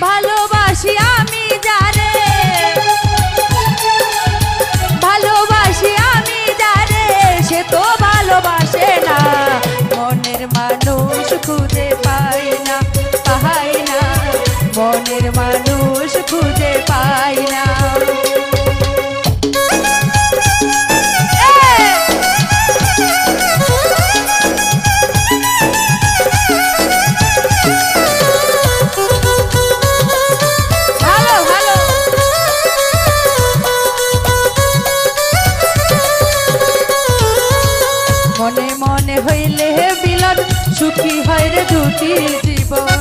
ভালোবাসি আমি ভালোবাসি আমি সে তো ভালোবাসে না। মনের মানুষ খুঁজে পাই না পাই না। মনের মানুষ খুঁজে পাই না। মনে মনে হইলে বিলন সুখী হয় রে দুটি জীবন।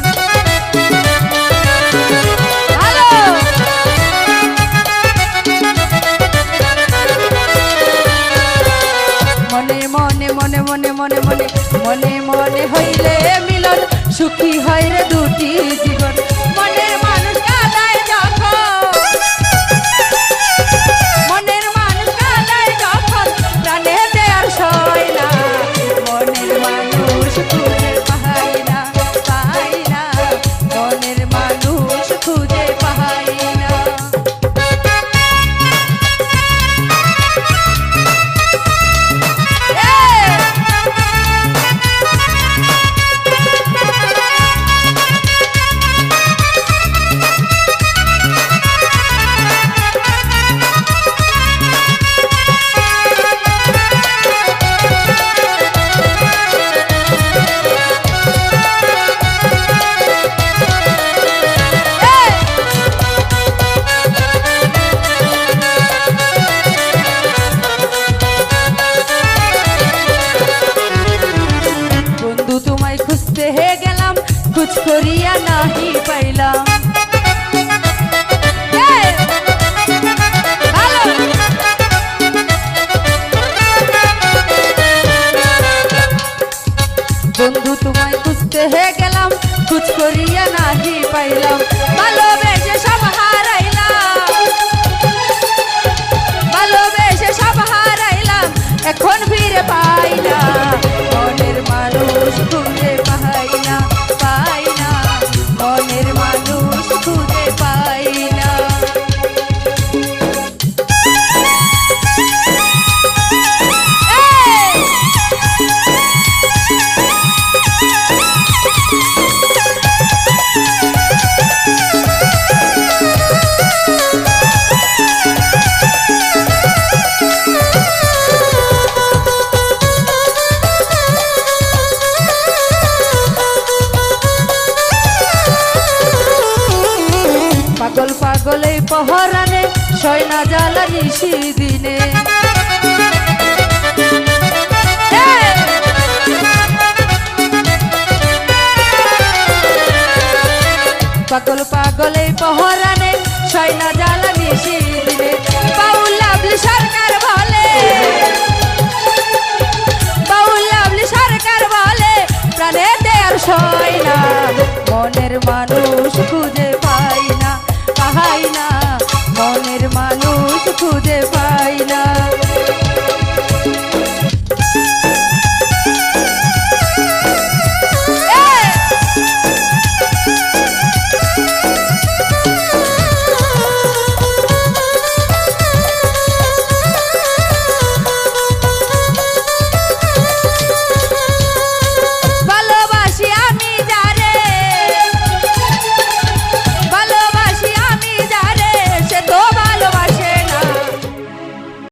মনে মনে মনে মনে মনে মনে মনে মনে হইলে মিলন সুখী হয় রে দুটি জীবন। कुछ करिया नाही पैला। বন্ধু তোমায় খুঁজতে হে গেলাম খুঁজ করিয়া নাহি পাইলাম ভালোবেসে পহরানে সয়না জ্বালা নিশি দিনে। পাগল পাগল পহরানে সয়না জ্বালা নিশি দিনে। বাউল লাভলি সরকার বলে, বাউল লাভলি সরকার বলে, প্রাণে দেয়ার সয় না মনের মানুষ।